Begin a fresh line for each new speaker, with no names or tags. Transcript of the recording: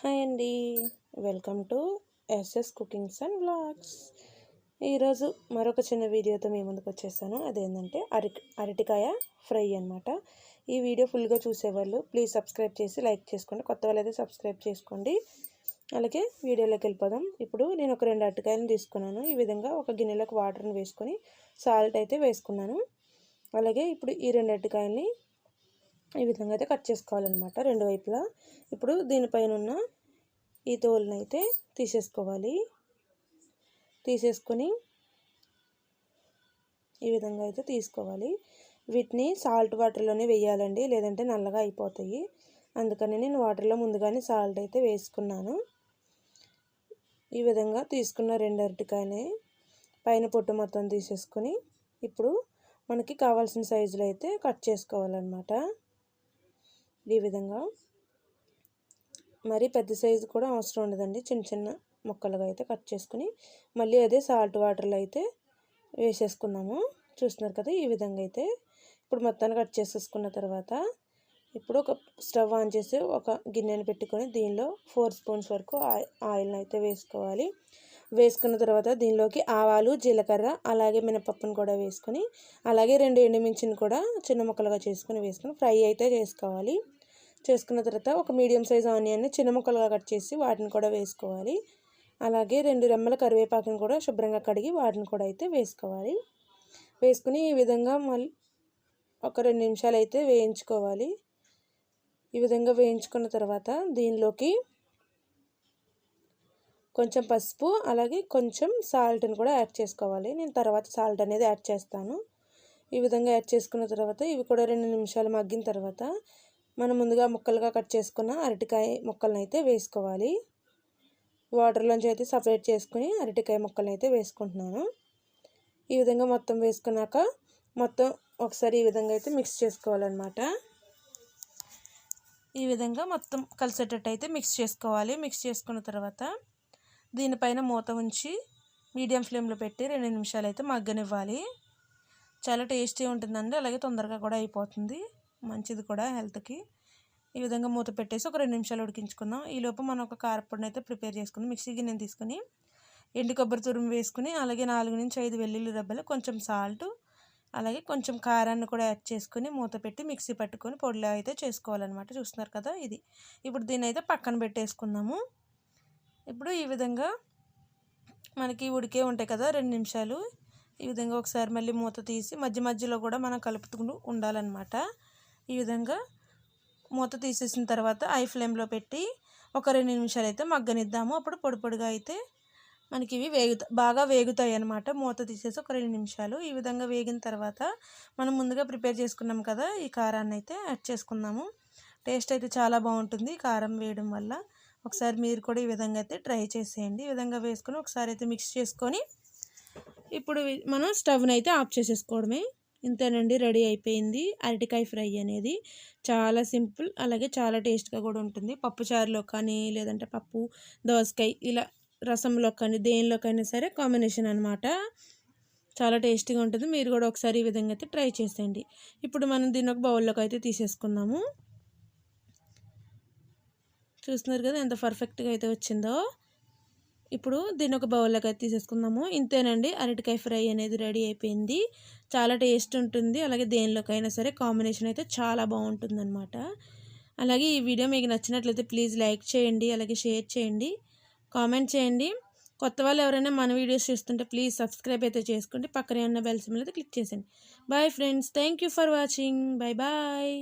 Hi అండి. Welcome to SS cookings and blogs ఈరోజు మరొక చిన్న వీడియోతో మీ ముందుకు వచ్చేసాను. అదేంటంటే అరి అరటికాయ ఫ్రై అనమాట ఈ వీడియో ఫుల్గా చూసేవాళ్ళు ప్లీజ్ సబ్స్క్రైబ్ చేసి లైక్ చేసుకోండి. కొత్త వాళ్ళైతే సబ్స్క్రైబ్ చేసుకోండి. అలాగే వీడియోలోకి వెళ్ళిపోదాం. ఇప్పుడు నేను ఒక రెండు అరటికాయలను తీసుకున్నాను. ఈ విధంగా ఒక గిన్నెలోకి వాటర్ని వేసుకొని సాల్ట్ అయితే వేసుకున్నాను. అలాగే ఇప్పుడు ఈ రెండు అరటికాయల్ని ఈ విధంగా అయితే కట్ చేసుకోవాలన్నమాట రెండు వైపులా. ఇప్పుడు దీనిపైన ఉన్న ఈ తోలుని అయితే తీసేసుకోవాలి. తీసేసుకొని ఈ విధంగా అయితే తీసుకోవాలి. వీటిని సాల్ట్ వాటర్లోనే వేయాలండి లేదంటే నల్లగా అయిపోతాయి. అందుకని నేను వాటర్లో ముందుగానే సాల్ట్ అయితే వేసుకున్నాను. ఈ విధంగా తీసుకున్న రెండు అరటికాయని పైన పొట్టు మొత్తం తీసేసుకొని ఇప్పుడు మనకి కావాల్సిన సైజులో అయితే కట్ చేసుకోవాలన్నమాట. ఈ విధంగా. మరి పెద్ద సైజు కూడా అవసరం ఉండదండి. చిన్న చిన్న ముక్కలుగా అయితే కట్ చేసుకుని మళ్ళీ అదే సాల్ట్ వాటర్లో అయితే వేసేసుకున్నాము. చూస్తున్నారు కదా ఈ విధంగా అయితే. ఇప్పుడు మొత్తాన్ని కట్ చేసేసుకున్న తర్వాత ఇప్పుడు ఒక స్టవ్ ఆన్ చేసి ఒక గిన్నెని పెట్టుకొని దీనిలో ఫోర్ స్పూన్స్ వరకు ఆయిల్ని అయితే వేసుకోవాలి. వేసుకున్న తర్వాత దీనిలోకి ఆవాలు జీలకర్ర అలాగే మినపప్పును కూడా వేసుకొని అలాగే రెండు ఎండుమిర్చిని కూడా చిన్న ముక్కలుగా చేసుకొని వేసుకొని ఫ్రై అయితే చేసుకోవాలి. చేసుకున్న తర్వాత ఒక మీడియం సైజ్ ఆనియన్ని చిన్న ముక్కలుగా కట్ చేసి వాటిని కూడా వేసుకోవాలి. అలాగే రెండు రెమ్మల కరివేపాకుని కూడా శుభ్రంగా కడిగి వాటిని కూడా అయితే వేసుకోవాలి. వేసుకుని ఈ విధంగా మళ్ళీ ఒక రెండు నిమిషాలు అయితే వేయించుకోవాలి. ఈ విధంగా వేయించుకున్న తర్వాత దీనిలోకి కొంచెం పసుపు అలాగే కొంచెం సాల్ట్ని కూడా యాడ్ చేసుకోవాలి. నేను తర్వాత సాల్ట్ అనేది యాడ్ చేస్తాను. ఈ విధంగా యాడ్ చేసుకున్న తర్వాత ఇవి కూడా రెండు నిమిషాలు మగ్గిన తర్వాత మనం ముందుగా ముక్కలుగా కట్ చేసుకున్న అరటికాయ ముక్కలను అయితే వేసుకోవాలి. వాటర్లోంచి అయితే సపరేట్ చేసుకుని అరటికాయ ముక్కలను అయితే వేసుకుంటున్నాను. ఈ విధంగా మొత్తం వేసుకున్నాక మొత్తం ఒకసారి ఈ విధంగా అయితే మిక్స్ చేసుకోవాలన్నమాట. ఈ విధంగా మొత్తం కలిసేటట్టు అయితే మిక్స్ చేసుకోవాలి. మిక్స్ చేసుకున్న తర్వాత దీనిపైన మూత ఉంచి మీడియం ఫ్లేమ్లో పెట్టి రెండు నిమిషాలు అయితే మగ్గనివ్వాలి. చాలా టేస్టీ ఉంటుందండి. అలాగే తొందరగా కూడా అయిపోతుంది. మంచిది కూడా హెల్త్కి. ఈ విధంగా మూత పెట్టేసి ఒక రెండు నిమిషాలు ఉడికించుకుందాం. ఈలోపు మనం ఒక కారపొడిని అయితే ప్రిపేర్ చేసుకుందాం. మిక్సీ గిన్నె తీసుకుని ఎండు కొబ్బరి తురుము వేసుకుని అలాగే నాలుగు నుంచి ఐదు వెల్లుల్లి రబ్బలు కొంచెం సాల్ట్ అలాగే కొంచెం కారాన్ని కూడా యాడ్ చేసుకుని మూత పెట్టి మిక్సీ పట్టుకొని పొడిలో అయితే చేసుకోవాలన్నమాట. చూస్తున్నారు కదా ఇది. ఇప్పుడు దీన్ని అయితే పక్కన పెట్టేసుకుందాము. ఇప్పుడు ఈ విధంగా మనకి ఉడికే ఉంటాయి కదా రెండు నిమిషాలు. ఈ విధంగా ఒకసారి మళ్ళీ మూత తీసి మధ్య మధ్యలో కూడా మనం కలుపుతూ ఉండాలన్నమాట. ఈ విధంగా మూత తీసేసిన తర్వాత ఐ ఫ్లేమ్లో పెట్టి ఒక రెండు నిమిషాలు అయితే మగ్గనిద్దాము. అప్పుడు పొడి పొడిగా అయితే మనకి ఇవి వేగుతా బాగా వేగుతాయి అనమాట మూత తీసేసి ఒక రెండు నిమిషాలు. ఈ విధంగా వేగిన తర్వాత మనం ముందుగా ప్రిపేర్ చేసుకున్నాం కదా ఈ కారాన్ని అయితే యాడ్ చేసుకుందాము. టేస్ట్ అయితే చాలా బాగుంటుంది కారం వేయడం వల్ల. ఒకసారి మీరు కూడా ఈ విధంగా అయితే ట్రై చేసేయండి. ఈ విధంగా వేసుకొని ఒకసారి అయితే మిక్స్ చేసుకొని ఇప్పుడు మనం స్టవ్ని అయితే ఆఫ్ చేసేసుకోవడమే. ఇంతేనండి రెడీ అయిపోయింది. అరటికాయ ఫ్రై అనేది చాలా సింపుల్ అలాగే చాలా టేస్ట్గా కూడా ఉంటుంది. పప్పు చారులో కానీ లేదంటే పప్పు దోసకాయ ఇలా రసంలో కానీ దేనిలోకైనా సరే కాంబినేషన్ అనమాట చాలా టేస్టీగా ఉంటుంది. మీరు కూడా ఒకసారి ఈ విధంగా అయితే ట్రై చేసేయండి. ఇప్పుడు మనం దీన్ని ఒక బౌల్లోకి అయితే తీసేసుకుందాము. చూస్తున్నారు కదా ఎంత పర్ఫెక్ట్గా అయితే వచ్చిందో. ఇప్పుడు దీన్ని ఒక బౌల్లోకి అయితే తీసేసుకుందాము. ఇంతేనండి అరటికాయ ఫ్రై అనేది రెడీ అయిపోయింది. చాలా టేస్ట్ ఉంటుంది. అలాగే దేనిలోకైనా సరే కాంబినేషన్ అయితే చాలా బాగుంటుంది అనమాట అలాగే ఈ వీడియో మీకు నచ్చినట్లయితే ప్లీజ్ లైక్ చేయండి అలాగే షేర్ చేయండి కామెంట్ చేయండి. కొత్త వాళ్ళు ఎవరైనా మన వీడియోస్ చూస్తుంటే ప్లీజ్ సబ్స్క్రైబ్ అయితే చేసుకోండి. పక్కనే ఉన్న బెల్ సిమ్లో అయితే క్లిక్ చేసేయండి. Bye friends thank for watching. Bye bye.